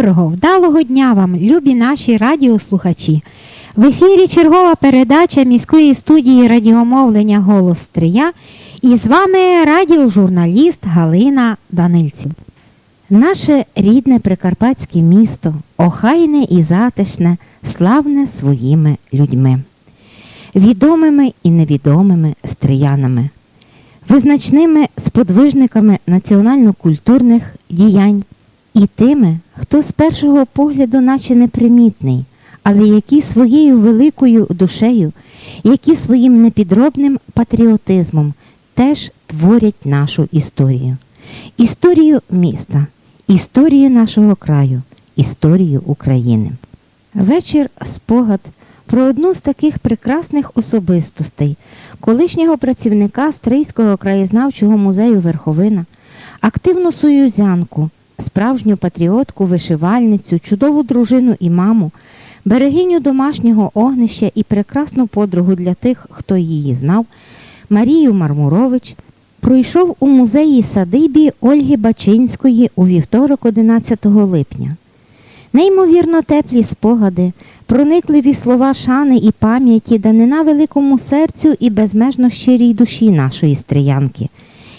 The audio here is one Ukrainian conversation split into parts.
Доброго, вдалого дня вам, любі наші радіослухачі. В ефірі чергова передача міської студії радіомовлення Голос Стрия і з вами радіожурналіст Галина Данильців. Наше рідне прикарпатське місто, охайне і затишне, славне своїми людьми, відомими і невідомими стріянами визначними сподвижниками національно-культурних діянь і тими, хто з першого погляду наче непримітний, але які своєю великою душею, які своїм непідробним патріотизмом теж творять нашу історію. Історію міста, історію нашого краю, історію України. Вечір спогад про одну з таких прекрасних особистостей, колишнього працівника Стрийського краєзнавчого музею Верховина, активну союзянку, справжню патріотку, вишивальницю, чудову дружину і маму, берегиню домашнього огнища і прекрасну подругу для тих, хто її знав, Марію Мармурович. Пройшов у музеї садибі Ольги Бачинської у вівторок 11 липня. Неймовірно теплі спогади, проникливі слова шани і пам'яті, данина великому серцю і безмежно щирій душі нашої стріянки,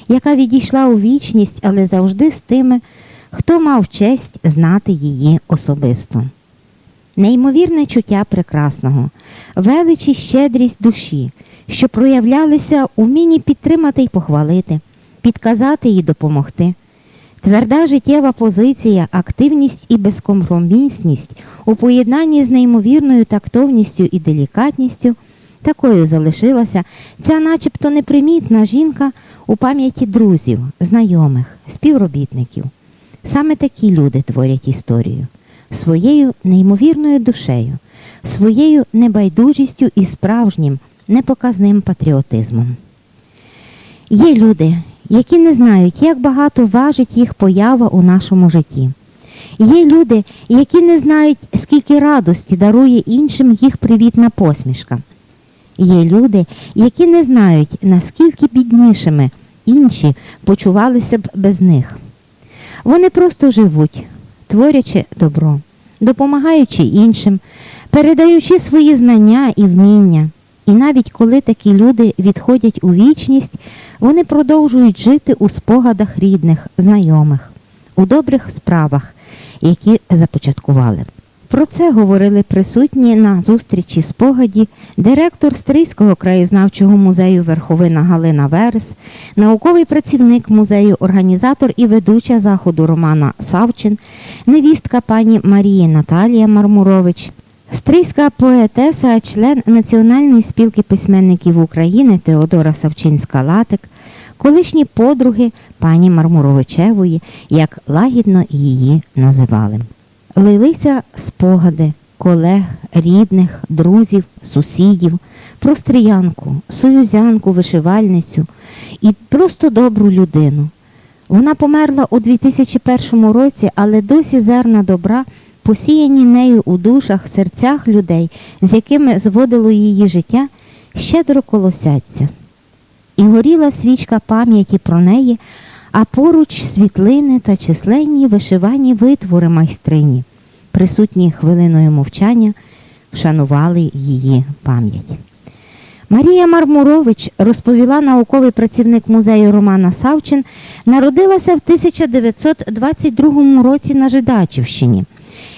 яка відійшла у вічність, але завжди з тими, хто мав честь знати її особисто. Неймовірне чуття прекрасного, велич і щедрість душі, що проявлялися у вмінні підтримати й похвалити, підказати і допомогти. Тверда життєва позиція, активність і безкомпромісність у поєднанні з неймовірною тактовністю і делікатністю такою залишилася ця начебто непримітна жінка у пам'яті друзів, знайомих, співробітників. Саме такі люди творять історію своєю неймовірною душею, своєю небайдужістю і справжнім непоказним патріотизмом. Є люди, які не знають, як багато важить їх поява у нашому житті. Є люди, які не знають, скільки радості дарує іншим їх привітна посмішка. Є люди, які не знають, наскільки біднішими інші почувалися б без них. Вони просто живуть, творячи добро, допомагаючи іншим, передаючи свої знання і вміння. І навіть коли такі люди відходять у вічність, вони продовжують жити у спогадах рідних, знайомих, у добрих справах, які започаткували. Про це говорили присутні на зустрічі спогаді директор Стрийського краєзнавчого музею Верховина Галина Верес, науковий працівник музею, організатор і ведуча заходу Романа Савчин, невістка пані Марії Наталія Мармурович, Стрийська поетеса, член Національної спілки письменників України Теодора Савчинська-Латик, колишні подруги пані Мармуровичевої, як лагідно її називали. Лилися спогади колег, рідних, друзів, сусідів, про стріянку, союзянку, вишивальницю і просто добру людину. Вона померла у 2001 році, але досі зерна добра посіяні нею у душах, серцях людей, з якими зводило її життя, щедро колосяться. І горіла свічка пам'яті про неї, а поруч світлини та численні вишивані витвори майстрині, присутні хвилиною мовчання, вшанували її пам'ять. Марія Мармурович, розповіла науковий працівник музею Романа Савчин, народилася в 1922 році на Жидачівщині.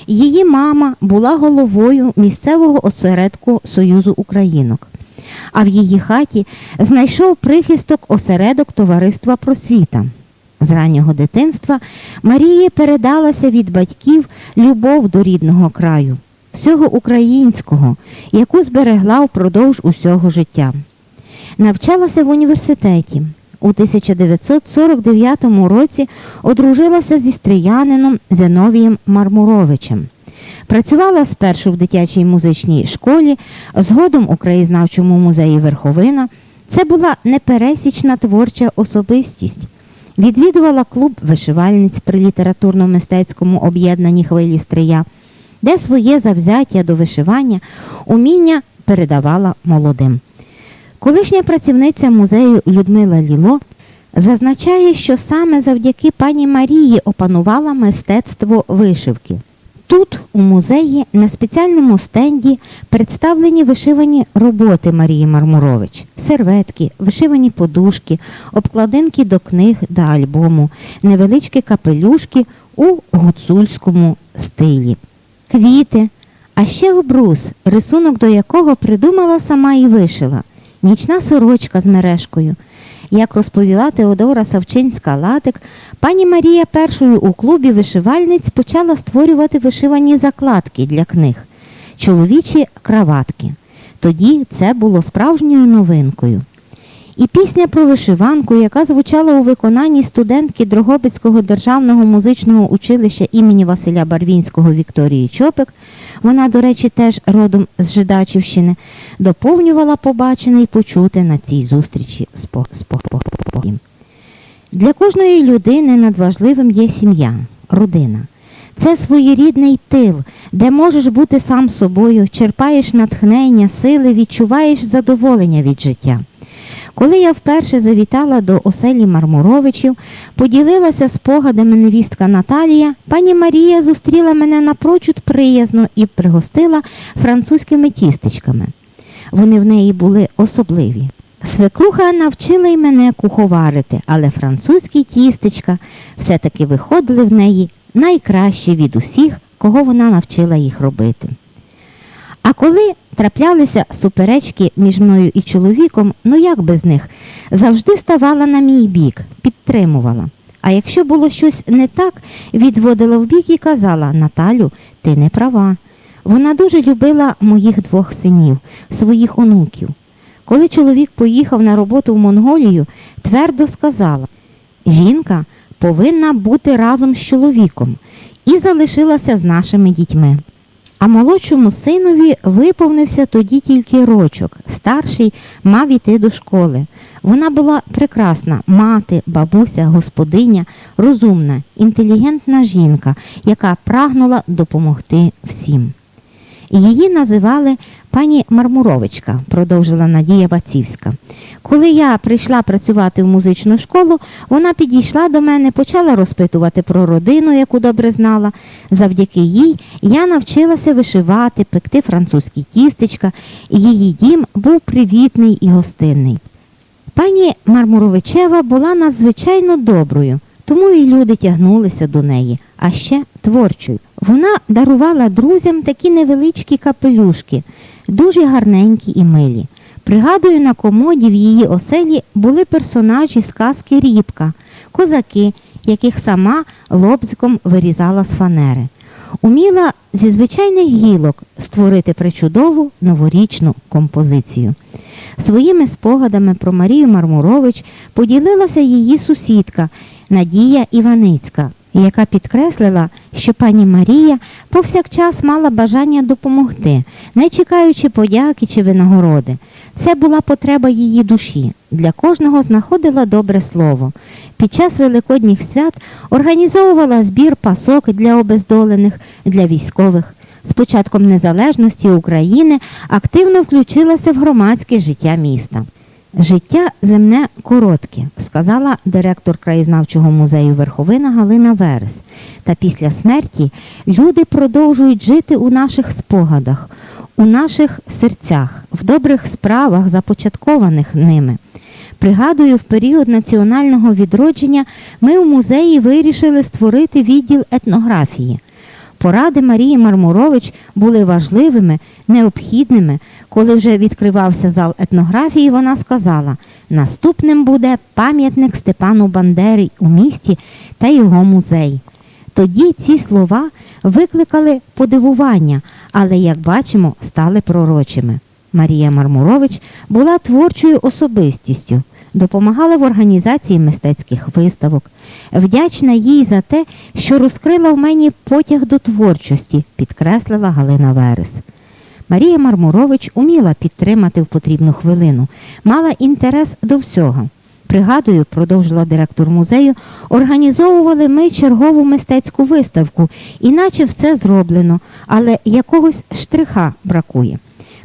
Її мама була головою місцевого осередку Союзу Українок. А в її хаті знайшов прихисток осередок Товариства Просвіта. З раннього дитинства Марії передалася від батьків любов до рідного краю, всього українського, яку зберегла впродовж усього життя. Навчалася в університеті. У 1949 році одружилася зі стріянином Зиновієм Мармуровичем. Працювала спершу в дитячій музичній школі, згодом у краєзнавчому музеї Верховина. Це була непересічна творча особистість. Відвідувала клуб вишивальниць при літературно-мистецькому об'єднанні хвилі стрия, де своє завзяття до вишивання уміння передавала молодим. Колишня працівниця музею Людмила Ліло зазначає, що саме завдяки пані Марії опанувала мистецтво вишивки. Тут, у музеї, на спеціальному стенді представлені вишивані роботи Марії Мармурович, серветки, вишивані подушки, обкладинки до книг та альбому, невеличкі капелюшки у гуцульському стилі, квіти, а ще обрус, рисунок до якого придумала сама і вишила, нічна сорочка з мережкою. Як розповіла Теодора Савчинська Латик, пані Марія першою у клубі вишивальниць почала створювати вишивані закладки для книг, чоловічі краватки. Тоді це було справжньою новинкою. І пісня про вишиванку, яка звучала у виконанні студентки Дрогобицького державного музичного училища імені Василя Барвінського Вікторії Чопик, вона, до речі, теж родом з Жидачівщини, доповнювала побачене і почуте на цій зустрічі з по- з по- по- по- по- Для кожної людини надважливим є сім'я, родина. Це своєрідний тил, де можеш бути сам собою, черпаєш натхнення, сили, відчуваєш задоволення від життя. Коли я вперше завітала до оселі Мармуровичів, поділилася спогадами невістка Наталія, пані Марія зустріла мене напрочуд приязно і пригостила французькими тістечками. Вони в неї були особливі. Свекруха навчила й мене куховарити, але французькі тістечка все-таки виходили в неї найкраще від усіх, кого вона навчила їх робити. А коли траплялися суперечки між мною і чоловіком, ну як без них, завжди ставала на мій бік, підтримувала. А якщо було щось не так, відводила в бік і казала Наталю, ти не права. Вона дуже любила моїх двох синів, своїх онуків. Коли чоловік поїхав на роботу в Монголію, твердо сказала: жінка повинна бути разом з чоловіком і залишилася з нашими дітьми. А молодшому синові виповнився тоді тільки рочок. Старший мав іти до школи. Вона була прекрасна мати, бабуся, господиня, розумна, інтелігентна жінка, яка прагнула допомогти всім. Її називали пані Мармуровичка, продовжила Надія Вацівська. Коли я прийшла працювати в музичну школу, вона підійшла до мене, почала розпитувати про родину, яку добре знала. Завдяки їй я навчилася вишивати, пекти французькі тістечка, і її дім був привітний і гостинний. Пані Мармуровичева була надзвичайно доброю, тому і люди тягнулися до неї, а ще творчою. Вона дарувала друзям такі невеличкі капелюшки, дуже гарненькі і милі. Пригадую, на комоді в її оселі були персонажі сказки Рібка, козаки, яких сама лобзиком вирізала з фанери. Уміла зі звичайних гілок створити причудову новорічну композицію. Своїми спогадами про Марію Мармурович поділилася її сусідка Надія Іваницька, яка підкреслила, що пані Марія повсякчас мала бажання допомогти, не чекаючи подяки чи винагороди. Це була потреба її душі. Для кожного знаходила добре слово. Під час великодніх свят організовувала збір пасок для обездолених, для військових. З початком незалежності України активно включилася в громадське життя міста. Життя земне коротке, сказала директор краєзнавчого музею Верховина Галина Верес. Та після смерті люди продовжують жити у наших спогадах, у наших серцях, в добрих справах, започаткованих ними. Пригадую, в період національного відродження ми у музеї вирішили створити відділ етнографії. Поради Марії Мармурович були важливими, необхідними. Коли вже відкривався зал етнографії, вона сказала: наступним буде пам'ятник Степану Бандери у місті та його музей. Тоді ці слова викликали подивування, але, як бачимо, стали пророчими. Марія Мармурович була творчою особистістю, допомагала в організації мистецьких виставок. Вдячна їй за те, що розкрила в мені потяг до творчості, підкреслила Галина Верес. Марія Мармурович уміла підтримати в потрібну хвилину, мала інтерес до всього. Пригадую, продовжила директор музею, організовували ми чергову мистецьку виставку, іначе все зроблено, але якогось штриха бракує.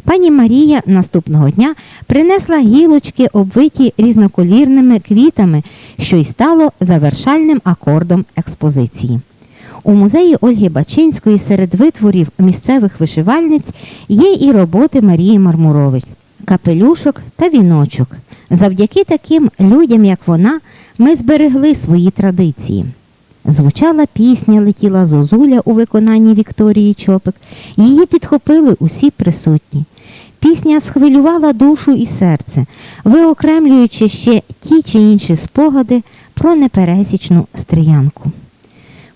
Пані Марія наступного дня принесла гілочки, обвиті різноколірними квітами, що й стало завершальним акордом експозиції. У музеї Ольги Бачинської серед витворів місцевих вишивальниць є і роботи Марії Мармурович, капелюшок та віночок. Завдяки таким людям, як вона, ми зберегли свої традиції. Звучала пісня, летіла зозуля у виконанні Вікторії Чопик. Її підхопили усі присутні. Пісня схвилювала душу і серце, виокремлюючи ще ті чи інші спогади про непересічну стріянку.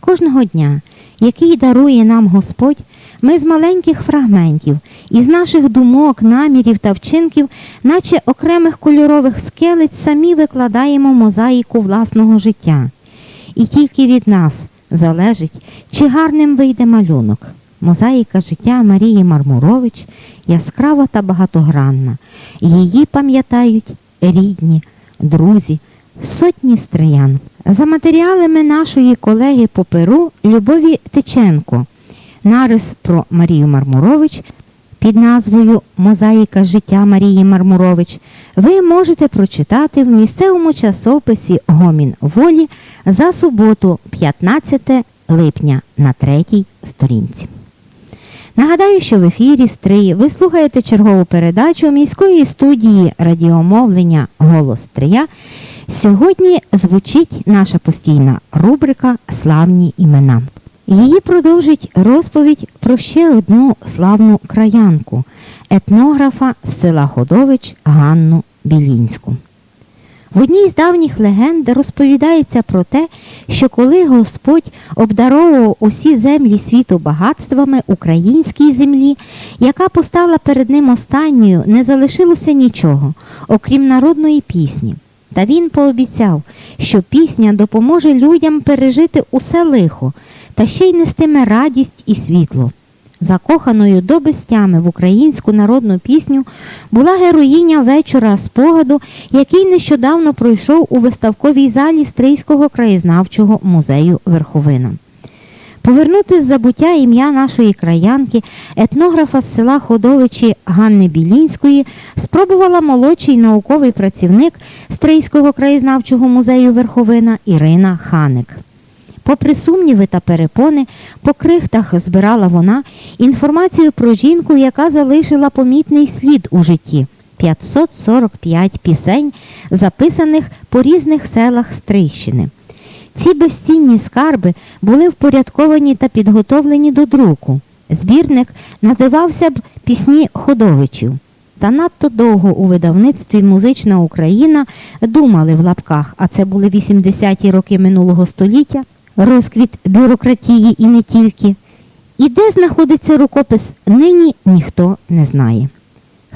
Кожного дня, який дарує нам Господь, ми з маленьких фрагментів, із наших думок, намірів та вчинків, наче окремих кольорових скелець, самі викладаємо мозаїку власного життя. І тільки від нас залежить, чи гарним вийде малюнок. Мозаїка життя Марії Мармурович яскрава та багатогранна. Її пам'ятають рідні, друзі, сотні стриян. За матеріалами нашої колеги по Перу Любові Тиченко, нарис про Марію Мармурович під назвою Мозаїка життя Марії Мармурович ви можете прочитати в місцевому часописі Гомін волі за суботу, 15 липня на третій сторінці. Нагадаю, що в ефірі Стрий ви слухаєте чергову передачу міської студії радіомовлення Голос Стрия. Сьогодні звучить наша постійна рубрика Славні імена. Її продовжить розповідь про ще одну славну краянку етнографа з села Ходович Ганну Білінську. В одній з давніх легенд розповідається про те, що коли Господь обдаровував усі землі світу багатствами українській землі, яка постала перед ним останньою, не залишилося нічого, окрім народної пісні. Та він пообіцяв, що пісня допоможе людям пережити усе лихо, та ще й нестиме радість і світло. Закоханою до безтями в українську народну пісню була героїня вечора спогаду, який нещодавно пройшов у виставковій залі Стрийського краєзнавчого музею Верховина. Повернути з забуття ім'я нашої краянки, етнографа з села Ходовичі Ганни Білінської, спробувала молодший науковий працівник Стрийського краєзнавчого музею Верховина Ірина Ханик. Попри сумніви та перепони, по крихтах збирала вона інформацію про жінку, яка залишила помітний слід у житті 545 пісень, записаних по різних селах Стрийщини. Ці безцінні скарби були впорядковані та підготовлені до друку. Збірник називався б Пісні Ходовичів. Та надто довго у видавництві Музична Україна думали в лапках, а це були 80-ті роки минулого століття, розквіт бюрократії і не тільки. І де знаходиться рукопис нині ніхто не знає.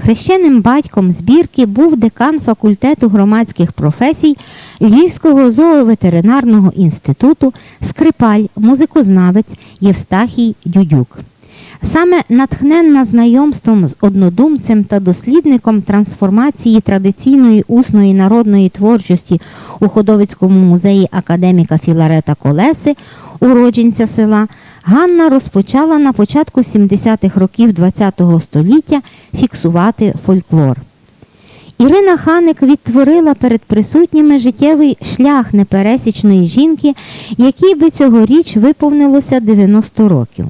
Хрещеним батьком збірки був декан факультету громадських професій Львівського зооветеринарного інституту, скрипаль, музикознавець Євстахій Дюдюк. Саме натхненна знайомством з однодумцем та дослідником трансформації традиційної усної народної творчості у Ходовицькому музеї академіка Філарета Колеси, уродженця села, Ганна розпочала на початку 70-х років ХХ століття фіксувати фольклор. Ірина Ханик відтворила перед присутніми життєвий шлях непересічної жінки, якій би цьогоріч виповнилося 90 років.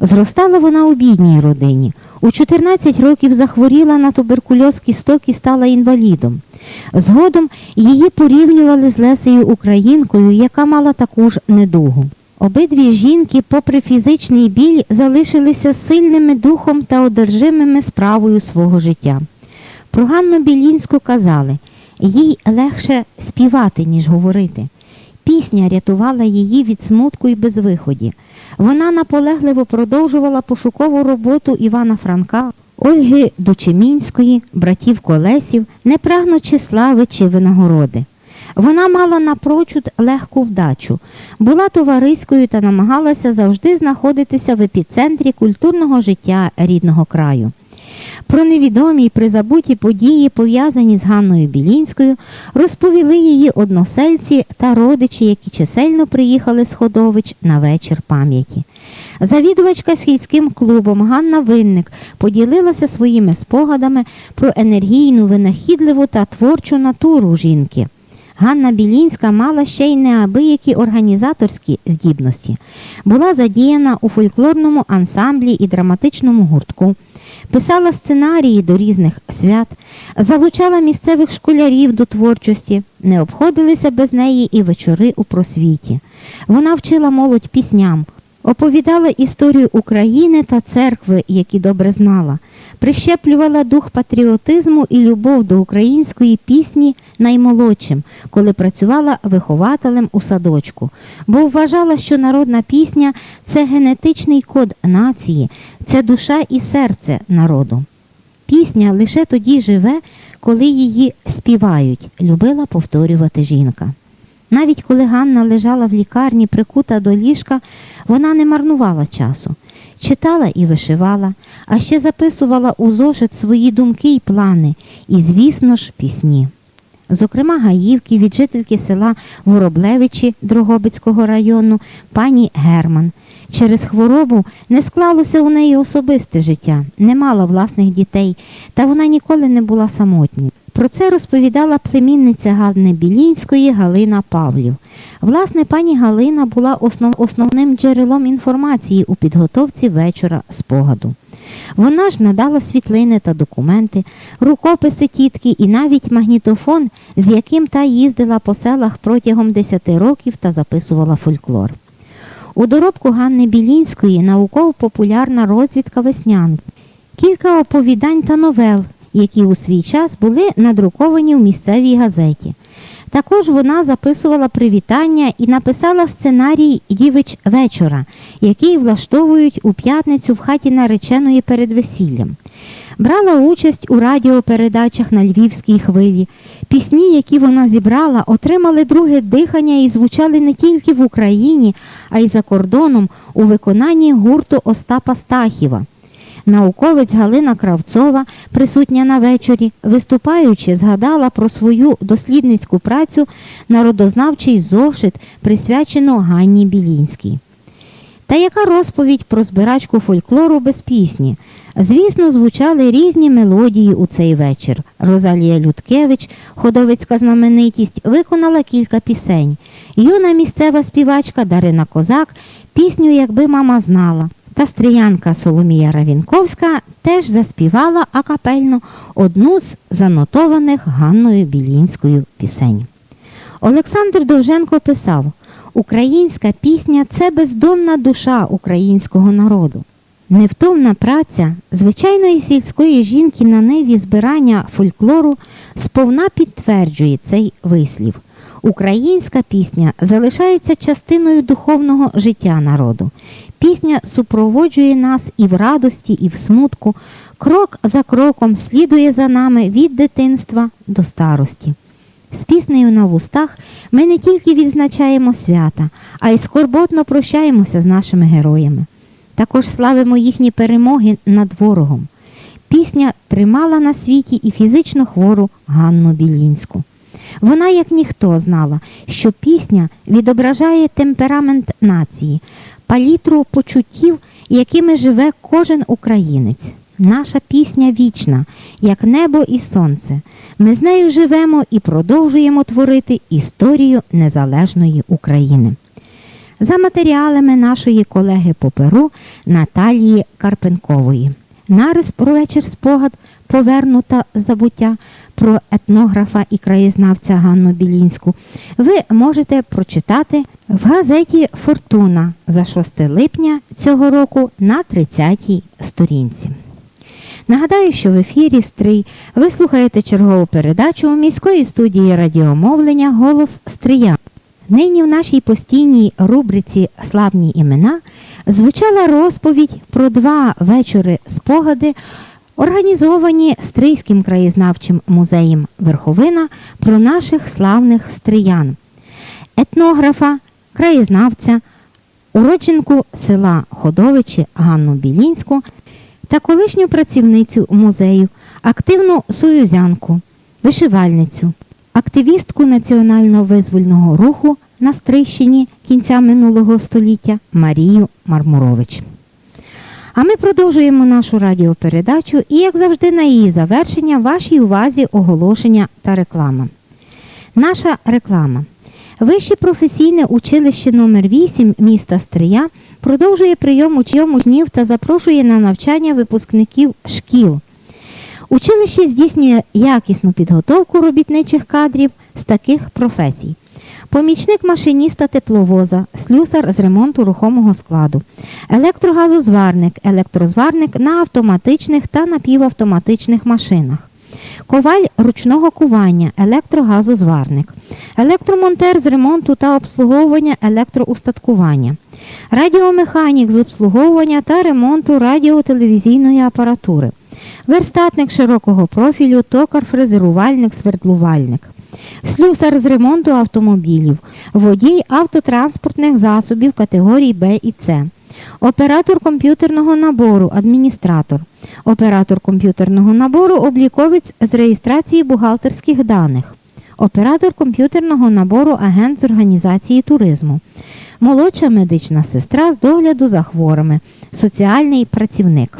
Зростала вона у бідній родині. У 14 років захворіла на туберкульоз кісток і стала інвалідом. Згодом її порівнювали з Лесею Українкою, яка мала таку ж недугу. Обидві жінки, попри фізичний біль, залишилися сильними духом та одержимими справою свого життя. Про Ганну Білінську казали, їй легше співати, ніж говорити. Пісня рятувала її від смутку і безвиході. Вона наполегливо продовжувала пошукову роботу Івана Франка Ольги Дучемінської, братів Колесів, не прагнучи слави чи винагороди. Вона мала напрочуд легку вдачу, була товариською та намагалася завжди знаходитися в епіцентрі культурного життя рідного краю. Про невідомі й призабуті події, пов'язані з Ганною Білінською, розповіли її односельці та родичі, які чисельно приїхали з Ходович на вечір пам'яті. Завідувачка східським клубом Ганна Винник поділилася своїми спогадами про енергійну, винахідливу та творчу натуру жінки. Ганна Білінська мала ще й неабиякі організаторські здібності. Була задіяна у фольклорному ансамблі і драматичному гуртку, писала сценарії до різних свят, залучала місцевих школярів до творчості, не обходилися без неї і вечори у просвіті. Вона вчила молодь пісням, оповідала історію України та церкви, які добре знала, прищеплювала дух патріотизму і любов до української пісні наймолодшим, коли працювала вихователем у садочку, бо вважала, що народна пісня це генетичний код нації, це душа і серце народу. Пісня лише тоді живе, коли її співають, любила повторювати жінка. Навіть коли Ганна лежала в лікарні, прикута до ліжка, вона не марнувала часу. Читала і вишивала, а ще записувала у зошит свої думки й плани, і, звісно ж, пісні. Зокрема, Гаївки від жительки села Вороблевичі Дрогобицького району пані Герман. Через хворобу не склалося у неї особисте життя, не мала власних дітей, та вона ніколи не була самотньою. Про це розповідала племінниця Ганни Білінської Галина Павлів. Власне, пані Галина була основ, основним джерелом інформації у підготовці вечора спогаду. Вона ж надала світлини та документи, рукописи тітки і навіть магнітофон, з яким та їздила по селах протягом 10 років та записувала фольклор. У доробку Ганни Білінської науково-популярна розвідка веснянки, кілька оповідань та новел, які у свій час були надруковані в місцевій газеті. Також вона записувала привітання і написала сценарій Дівич вечора, який влаштовують у п'ятницю в хаті нареченої перед весіллям. Брала участь у радіопередачах на Львівській хвилі. Пісні, які вона зібрала, отримали друге дихання і звучали не тільки в Україні, а й за кордоном у виконанні гурту Остапа Стахіва. Науковець Галина Кравцова, присутня на вечорі, виступаючи, згадала про свою дослідницьку працю народознавчий зошит, присвячену Ганні Білінській. Та яка розповідь про збирачку фольклору без пісні? Звісно, звучали різні мелодії у цей вечір. Розалія Людкевич, ходовицька знаменитість, виконала кілька пісень. Юна місцева співачка Дарина Козак пісню Якби мама знала. Та стріянка Соломія Равінковська теж заспівала акапельно одну з занотованих Ганною Білінською пісень. Олександр Довженко писав: Українська пісня це бездонна душа українського народу. Невтомна праця звичайної сільської жінки на ниві збирання фольклору сповна підтверджує цей вислів. Українська пісня залишається частиною духовного життя народу. Пісня супроводжує нас і в радості, і в смутку, крок за кроком слідує за нами від дитинства до старості. З піснею на вустах ми не тільки відзначаємо свята, а й скорботно прощаємося з нашими героями. Також славимо їхні перемоги над ворогом. Пісня тримала на світі і фізично хвору Ганну Білінську. Вона, як ніхто, знала, що пісня відображає темперамент нації, палітру почуттів, якими живе кожен українець. Наша пісня вічна, як небо і сонце. Ми з нею живемо і продовжуємо творити історію незалежної України. За матеріалами нашої колеги по Перу Наталії Карпенкової. Нарис про вечір спогад повернута забуття про етнографа і краєзнавця Ганну Білінську ви можете прочитати в газеті Фортуна за 6 липня цього року на 30-й сторінці. Нагадаю, що в ефірі Стрий ви слухаєте чергову передачу міської студії радіомовлення Голос Стрия. Нині в нашій постійній рубриці Славні імена звучала розповідь про два вечори спогади організовані Стрийським краєзнавчим музеєм Верховина про наших славних стриян, етнографа, краєзнавця, уродженку села Ходовичі Ганну Білінську та колишню працівницю музею, активну союзянку, вишивальницю, активістку національно-визвольного руху на Стрийщині кінця минулого століття Марію Мармурович. А ми продовжуємо нашу радіопередачу і, як завжди, на її завершення вашій увазі оголошення та реклама. Наша реклама. Вище професійне училище номер 8 міста Стрия продовжує прийом учнів та запрошує на навчання випускників шкіл. Училище здійснює якісну підготовку робітничих кадрів з таких професій. Помічник машиніста тепловоза, слюсар з ремонту рухомого складу, електрогазозварник, електрозварник на автоматичних та напівавтоматичних машинах, коваль ручного кування, електрогазозварник, електромонтер з ремонту та обслуговування електроустаткування, радіомеханік з обслуговування та ремонту радіотелевізійної апаратури, верстатник широкого профілю, токар, фрезерувальник, свердлувальник. Слюсар з ремонту автомобілів, водій автотранспортних засобів категорій Б і С, оператор комп'ютерного набору, адміністратор, оператор комп'ютерного набору, обліковець з реєстрації бухгалтерських даних, оператор комп'ютерного набору, агент з організації туризму, молодша медична сестра з догляду за хворими, соціальний працівник.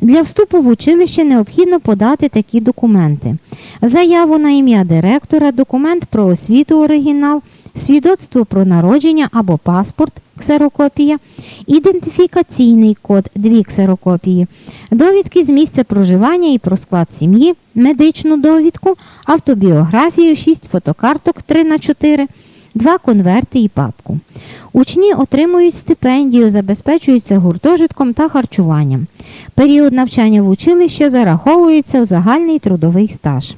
Для вступу в училище необхідно подати такі документи: заяву на ім'я директора, документ про освіту оригінал, свідоцтво про народження або паспорт ксерокопія, ідентифікаційний код дві ксерокопії, довідки з місця проживання і про склад сім'ї, медичну довідку, автобіографію, 6 фотокарток 3 на 4 два конверти і папку. Учні отримують стипендію, забезпечуються гуртожитком та харчуванням. Період навчання в училищі зараховується в загальний трудовий стаж.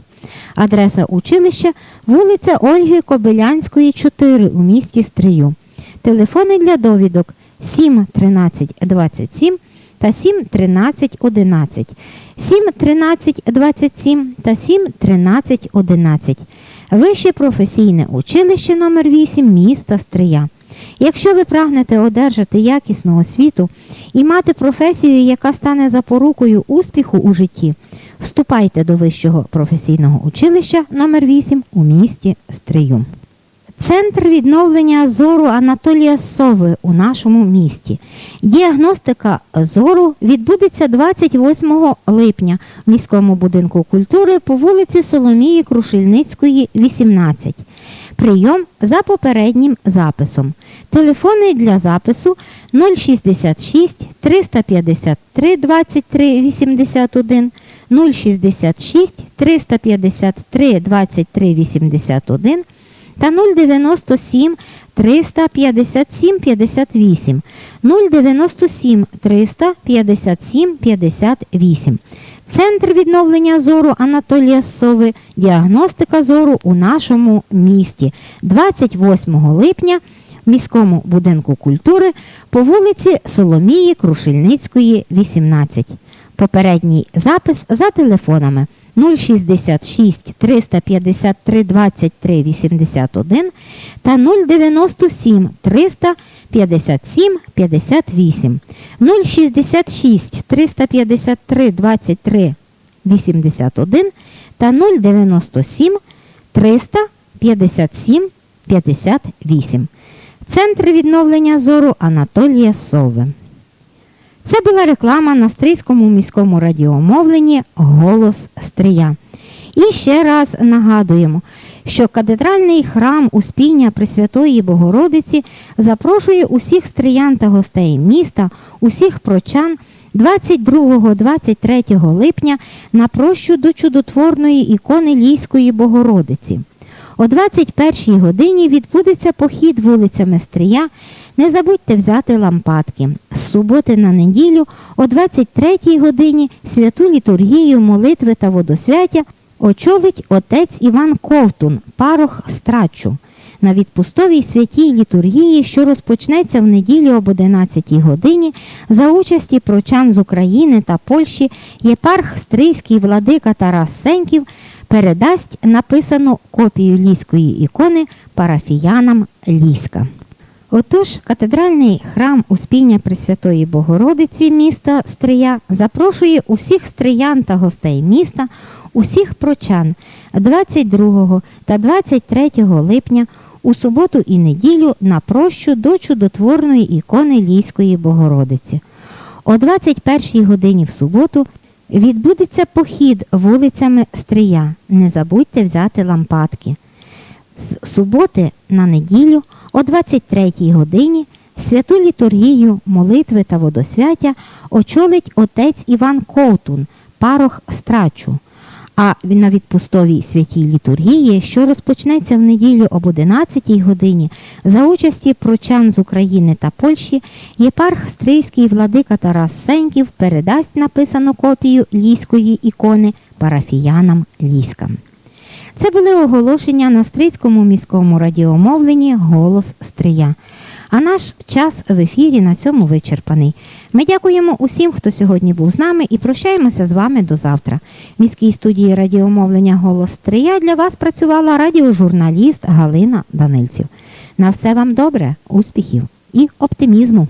Адреса училища вулиця Ольги Кобилянської, 4 у місті Стрию. Телефони для довідок 7 13 27 та 7 13 11, 7 13 27 та 7 13 11. Вище професійне училище номер 8 міста Стрия. Якщо ви прагнете одержати якісну освіту і мати професію, яка стане запорукою успіху у житті, вступайте до Вищого професійного училища номер 8 у місті Стрию. Центр відновлення зору Анатолія Сови у нашому місті. Діагностика зору відбудеться 28 липня в міському будинку культури по вулиці Соломії Крушельницької, 18. Прийом за попереднім записом. Телефони для запису 066 353 23 81 066 353 23 81 та 097 357 58 097 357 58. Центр відновлення зору Анатолія Сови. Діагностика зору у нашому місті 28 липня в міському будинку культури по вулиці Соломії Крушельницької, 18. Попередній запис за телефонами 066 353 23 81 та 097 357 58 066 353 23 81 та 097 357 58. Центр відновлення зору Анатолія Сови. Це була реклама на Стрийському міському радіомовленні Голос Стрия. І ще раз нагадуємо, що катедральний храм Успіння Пресвятої Богородиці запрошує усіх стриян та гостей міста, усіх прочан 22-23 липня на прощу до чудотворної ікони Лійської Богородиці. О 21 годині відбудеться похід вулицями Стрия. Не забудьте взяти лампадки. З суботи на неділю о 23 годині святу літургію, молитви та водосвяття очолить отець Іван Ковтун, парох Страчу. На відпустовій святій літургії, що розпочнеться в неділю об 11 годині за участі прочан з України та Польщі, єпарх Стрийський владика Тарас Сеньків передасть написану копію ліської ікони парафіянам Ліська. Отож, катедральний храм Успіння Пресвятої Богородиці міста Стрия запрошує усіх стриян та гостей міста, усіх прочан 22 та 23 липня у суботу і неділю на прощу до чудотворної ікони Ліської Богородиці. О 21 годині в суботу відбудеться похід вулицями Стрия. Не забудьте взяти лампадки. З суботи на неділю о 23 годині святу літургію, молитви та водосвяття очолить отець Іван Ковтун, парох Страчу. А на відпустовій святій літургії, що розпочнеться в неділю об 11 годині, за участі прочан з України та Польщі, єпарх Стрийський владика Тарас Сеньків передасть написану копію ліської ікони парафіянам Ліськам. Це були оголошення на Стрийському міському радіомовленні Голос Стрия. А наш час в ефірі на цьому вичерпаний. Ми дякуємо усім, хто сьогодні був з нами, і прощаємося з вами до завтра. В міській студії радіомовлення Голос Стрия для вас працювала радіожурналіст Галина Данильців. На все вам добре, успіхів і оптимізму!